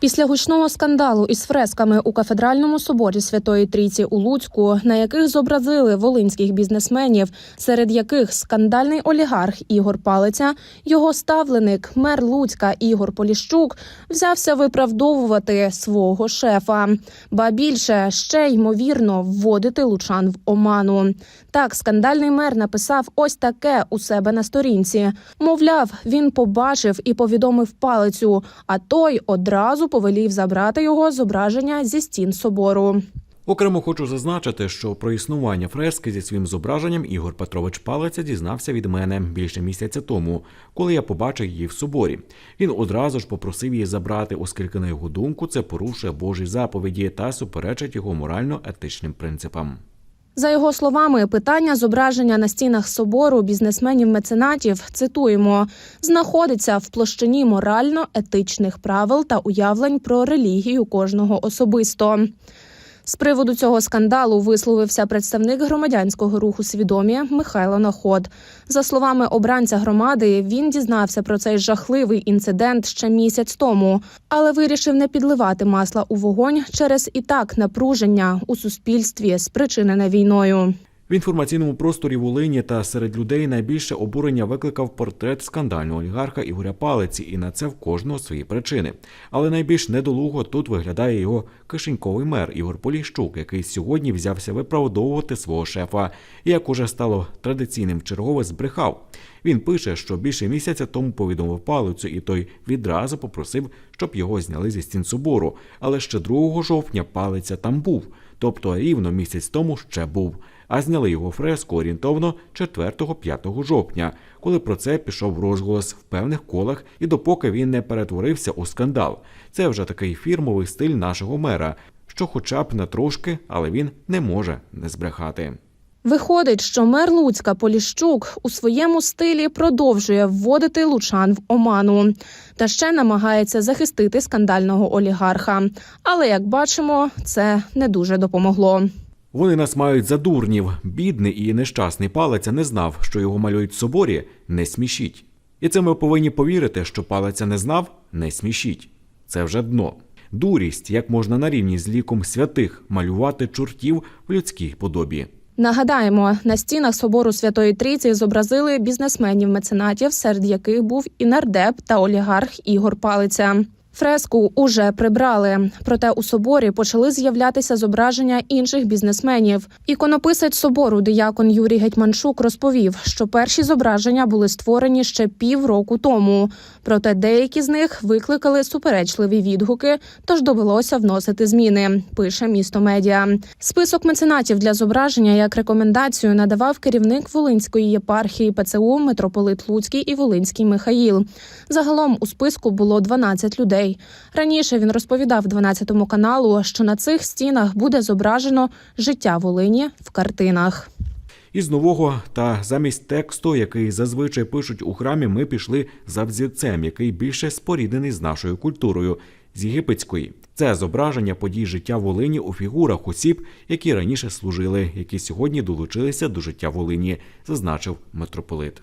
Після гучного скандалу із фресками у кафедральному соборі Святої Трійці у Луцьку, на яких зобразили волинських бізнесменів, серед яких скандальний олігарх Ігор Палиця, його ставленик, мер Луцька Ігор Поліщук, взявся виправдовувати свого шефа, ба більше ще ймовірно вводити лучан в оману. Так, скандальний мер написав ось таке у себе на сторінці. Мовляв, він побачив і повідомив палицю, а той одразу повелів забрати його зображення зі стін собору. Окремо хочу зазначити, що про існування фрески зі своїм зображенням Ігор Петрович Палиця дізнався від мене більше місяця тому, коли я побачив її в соборі. Він одразу ж попросив її забрати, оскільки, на його думку, це порушує Божі заповіді та суперечить його морально-етичним принципам. За його словами, питання зображення на стінах собору бізнесменів-меценатів цитуємо знаходиться в площині морально-етичних правил та уявлень про релігію кожного особисто. З приводу цього скандалу висловився представник громадянського руху свідомі Михайло Наход. За словами обранця громади, він дізнався про цей жахливий інцидент ще місяць тому, але вирішив не підливати масла у вогонь через і так напруження у суспільстві, спричинене війною. В інформаційному просторі Волині та серед людей найбільше обурення викликав портрет скандального олігарха Ігоря Палиці, і на це в кожного свої причини. Але найбільш недолуго тут виглядає його кишеньковий мер Ігор Поліщук, який сьогодні взявся виправдовувати свого шефа, і як уже стало традиційним чергове збрехав. Він пише, що більше місяця тому повідомив палицю, і той відразу попросив, щоб його зняли зі стін собору. Але ще 2 жовтня палиця там був, тобто рівно місяць тому ще був. А зняли його фреску орієнтовно 4-5 жовтня, коли про це пішов розголос в певних колах, і допоки він не перетворився у скандал. Це вже такий фірмовий стиль нашого мера, що, хоча б на трошки, але він не може не збрехати. Виходить, що мер Луцька Поліщук у своєму стилі продовжує вводити лучан в оману та ще намагається захистити скандального олігарха. Але як бачимо, це не дуже допомогло. Вони нас мають за дурнів. Бідний і нещасний палиця не знав, що його малюють в соборі, не смішіть. І це ми повинні повірити, що палиця не знав, не смішіть. Це вже дно. Дурість, як можна на рівні з ліком святих малювати чортів в людській подобі. Нагадаємо, на стінах собору Святої Трійці зобразили бізнесменів-меценатів, серед яких був і нардеп та олігарх Ігор Палиця. Фреску уже прибрали, проте у соборі почали з'являтися зображення інших бізнесменів. Іконописець собору диякон Юрій Гетьманчук розповів, що перші зображення були створені ще півроку тому. Проте деякі з них викликали суперечливі відгуки, тож довелося вносити зміни. Пише місто медіа. Список меценатів для зображення як рекомендацію надавав керівник Волинської єпархії ПЦУ митрополит Луцький і Волинський Михаїл. Загалом у списку було 12 людей. Раніше він розповідав 12 каналу, що на цих стінах буде зображено життя Волині в картинах. Із нового та замість тексту, який зазвичай пишуть у храмі, ми пішли за взірцем, який більше споріднений з нашою культурою з єгипетської. Це зображення подій життя Волині у фігурах осіб, які раніше служили, які сьогодні долучилися до життя Волині, зазначив митрополит.